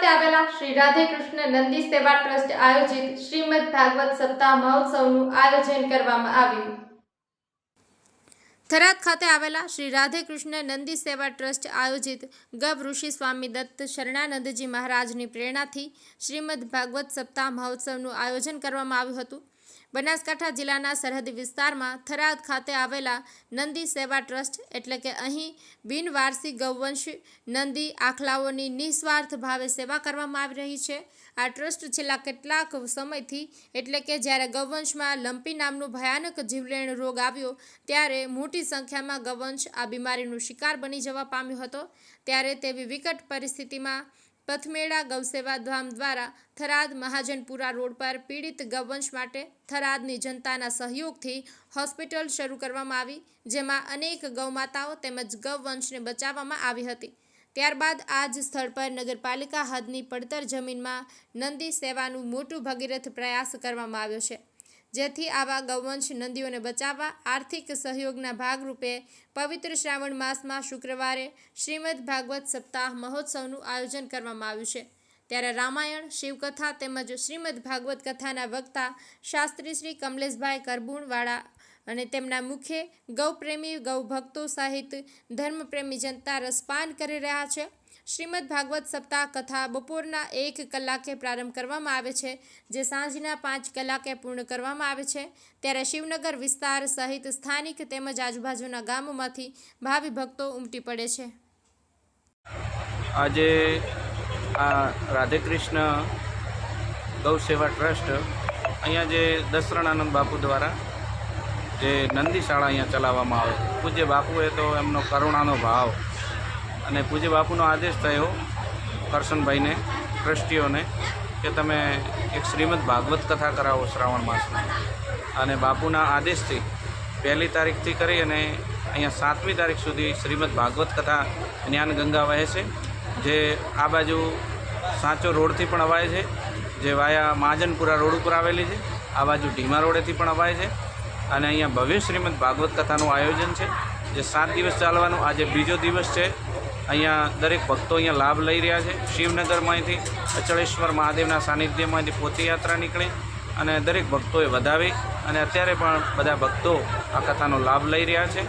ખાતે આવેલા શ્રી રાધે કૃષ્ણ નંદી સેવા ટ્રસ્ટ આયોજિત શ્રીમદ ભાગવત સપ્તાહ મહોત્સવનું આયોજન કરવામાં આવ્યું. થરાદ ખાતે આવેલા શ્રી રાધે નંદી સેવા ટ્રસ્ટ આયોજિત ગબ ઋષિ સ્વામી દત્ત શરણાનંદજી મહારાજની પ્રેરણાથી શ્રીમદ ભાગવત સપ્તાહ મહોત્સવનું આયોજન કરવામાં આવ્યું હતું. બનાસકાંઠા જિલ્લાના સરહદી વિસ્તારમાં થરાદ ખાતે આવેલા નંદી સેવા ટ્રસ્ટ એટલે કે અહીં બિનવારસી ગૌવંશ નંદી આખલાઓની નિસ્વાર્થ ભાવે સેવા કરવામાં આવી રહી છે. આ ટ્રસ્ટ છેલ્લા કેટલાક સમયથી એટલે કે જ્યારે ગૌવંશમાં લંપી નામનું ભયાનક જીવલેણ રોગ આવ્યો ત્યારે મોટી સંખ્યામાં ગૌવંશ આ બીમારીનો શિકાર બની જવા પામ્યો હતો. ત્યારે તેવી વિકટ પરિસ્થિતિમાં પથમેળા ગૌસેવા ધામ દ્વારા થરાદ મહાજનપુરા રોડ પર પીડિત ગૌવંશ માટે થરાદની જનતાના સહયોગથી હોસ્પિટલ શરૂ કરવામાં આવી, જેમાં અનેક ગૌમાતાઓ તેમજ ગૌવંશને બચાવવામાં આવી હતી. ત્યારબાદ આ જ સ્થળ પર નગરપાલિકા હદની પડતર જમીનમાં નંદી સેવાનું મોટું ભગીરથ પ્રયાસ કરવામાં આવ્યો છે. જેથી આવા ગૌવંશ નંદીઓને બચાવવા આર્થિક સહયોગના ભાગરૂપે પવિત્ર શ્રાવણ માસમાં શુક્રવારે શ્રીમદ ભાગવત સપ્તાહ મહોત્સવનું આયોજન કરવામાં આવ્યું છે. ત્યારે રામાયણ, શિવકથા તેમજ શ્રીમદ ભાગવત કથાના વક્તા શાસ્ત્રી શ્રી કમલેશભાઈ કરબુણવાળા અને તેમના મુખે ગૌપ્રેમી ગૌભક્તો સહિત ધર્મપ્રેમી જનતા રસપાન કરી રહ્યા છે. શ્રીમદ ભાગવત સપ્તાહ કથા બપોરના એક કલાકે પ્રારંભ કરવામાં આવે છે, જે સાંજના પાંચ કલાકે પૂર્ણ કરવામાં આવે છે. ત્યારે શિવનગર વિસ્તાર સહિત સ્થાનિક તેમજ આજુબાજુના ગામોમાંથી ભાવિ ભક્તો ઉમટી પડે છે. આજે આ રાધેકૃષ્ણ ગૌ સેવા ટ્રસ્ટ અહીંયા જે દસરણાનંદ બાપુ દ્વારા જે નંદી શાળા અહીંયા ચલાવવામાં આવે. પૂજ્ય બાપુએ તો એમનો કરુણાનો ભાવ અને પૂજ્ય બાપુનો આદેશ થયો કરશનભાઈને, ટ્રસ્ટીઓને, કે તમે એક શ્રીમદ ભાગવત કથા કરાવો શ્રાવણ માસમાં. અને બાપુના આદેશથી પહેલી તારીખથી કરી અને અહીંયા સાતમી તારીખ સુધી શ્રીમદ ભાગવત કથા જ્ઞાન ગંગા વહે છે, જે આ બાજુ સાચો રોડથી પણ અવાય છે, જે વાયા મહાજનપુરા રોડ ઉપર આવેલી છે, આ બાજુ ઢીમા રોડેથી પણ અવાય છે. અને અહીંયા ભવ્ય શ્રીમદ ભાગવત કથાનું આયોજન છે, જે સાત દિવસ ચાલવાનું, આજે બીજો દિવસ છે અહીંયા દરેક ભક્તો અહીંયા લાભ લઈ રહ્યા છે. શિવનગરમાંથી અચળેશ્વર મહાદેવના સાનિધ્યમાંથી પોથીયાત્રા નીકળી અને દરેક ભક્તોએ વધાવી અને અત્યારે પણ બધા ભક્તો આ કથાનો લાભ લઈ રહ્યા છે.